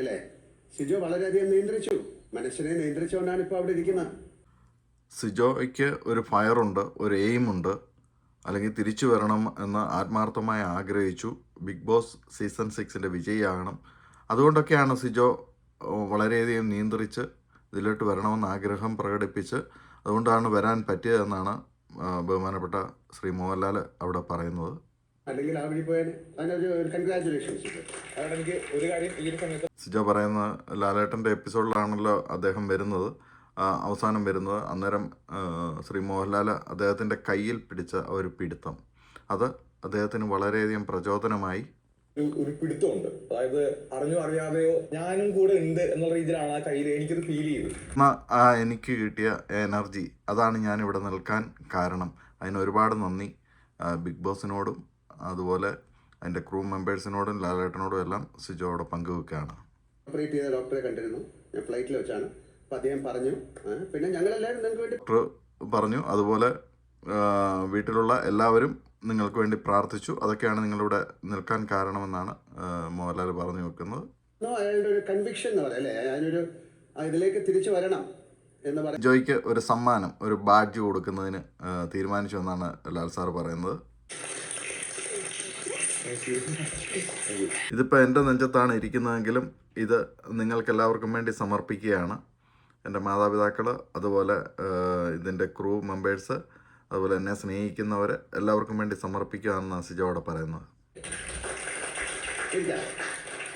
അല്ലേ? സിജോ വളരെയധികം നിയന്ത്രിച്ചു. മനസ്സിനെ നിയന്ത്രിച്ചുകൊണ്ടാണ് ഇപ്പോൾ അവിടെ ഇരിക്കുന്നത്. സിജോയ്ക്ക് ഒരു ഫയറുണ്ട് ഒരു എയിമുണ്ട്. അല്ലെങ്കിൽ തിരിച്ചു വരണം എന്ന് ആത്മാർത്ഥമായി ആഗ്രഹിച്ചു. ബിഗ് ബോസ് സീസൺ സിക്സിന്റെ വിജയിയാകണം. അതുകൊണ്ടൊക്കെയാണ് സിജോ വളരെയധികം നിയന്ത്രിച്ച് ഇതിലോട്ട് വരണമെന്ന് ആഗ്രഹം പ്രകടിപ്പിച്ച് അതുകൊണ്ടാണ് വരാൻ പറ്റിയതെന്നാണ് ബഹുമാനപ്പെട്ട ശ്രീ മോഹൻലാൽ അവിടെ പറയുന്നത്. അല്ലെങ്കിൽ ആ വഴി പോയാൽ അതിനൊരു അതുകൊണ്ട് എനിക്ക് ഒരു കാര്യം ഈ ഒരു സമയത്ത് സിജോ പറയുന്ന ലാലേട്ടന്റെ എപ്പിസോഡിലാണല്ലോ അദ്ദേഹം വരുന്നത്. അവസാനം വരുന്നത്. അന്നേരം ശ്രീ മോഹൻലാൽ അദ്ദേഹത്തിന്റെ കയ്യിൽ പിടിച്ച ഒരു പിടുത്തം. അത് അദ്ദേഹത്തിന് വളരെയധികം പ്രചോദനമായി. ഒരു പിടുത്തമുണ്ട്. അതായത് അറിഞ്ഞോ അറിയാതെയോ ഞാനും കൂടെ ഉണ്ട് എന്നുള്ള രീതിയിലാണ് ആ കയ്യിൽ എനിക്കത് ഫീൽ ചെയ്തത്. ആ എനിക്ക് കിട്ടിയ എനർജി അതാണ് ഞാൻ ഇവിടെ നിൽക്കാൻ കാരണം. അതിന് ഒരുപാട് നന്ദി ബിഗ് ബോസിനോടും അതുപോലെ അതിന്റെ ക്രൂ മെമ്പേഴ്സിനോടും ലാലേട്ടനോടും എല്ലാം സിജോ അവിടെ പങ്കുവെക്കുകയാണ്. ഓപ്പറേറ്റ് ചെയ്ത ഡോക്ടറെ കണ്ടിരുന്നു. ഞാൻ ഫ്ലൈറ്റിൽ വെച്ചാണ്. അപ്പം അദ്ദേഹം പറഞ്ഞു പിന്നെ ഞങ്ങളെല്ലാവരും നിങ്ങൾക്ക് വേണ്ടി ഡോക്ടർ പറഞ്ഞു അതുപോലെ വീട്ടിലുള്ള എല്ലാവരും നിങ്ങൾക്ക് വേണ്ടി പ്രാർത്ഥിച്ചു. അതൊക്കെയാണ് നിങ്ങളിവിടെ നിൽക്കാൻ കാരണമെന്നാണ് മോഹൻലാൽ പറഞ്ഞു വെക്കുന്നത്. അയാളുടെ ഒരു കൺവിക്ഷൻ എന്ന് പറയാം അല്ലേ? അതിനൊരു ആ, ഇതിലേക്ക് തിരിച്ചു വരണം എന്ന് പറയും ജോയ്ക്ക് ഒരു സമ്മാനം ഒരു ബാഡ്ജ് കൊടുക്കുന്നതിന് തീരുമാനിച്ചു എന്നാണ് ലാൽ സാർ പറയുന്നത്. ഇതിപ്പോൾ എന്റെ നെഞ്ചത്താണ് ഇരിക്കുന്നതെങ്കിലും ഇത് നിങ്ങൾക്ക് എല്ലാവർക്കും വേണ്ടി സമർപ്പിക്കുകയാണ്. എന്റെ മാതാപിതാക്കൾ അതുപോലെ ഇതിന്റെ ക്രൂ മെമ്പേഴ്സ് അതുപോലെ എന്നെ സ്നേഹിക്കുന്നവർ എല്ലാവർക്കും വേണ്ടി സമർപ്പിക്കുകയാണെന്നാണ് സിജോ അവിടെ പറയുന്നത്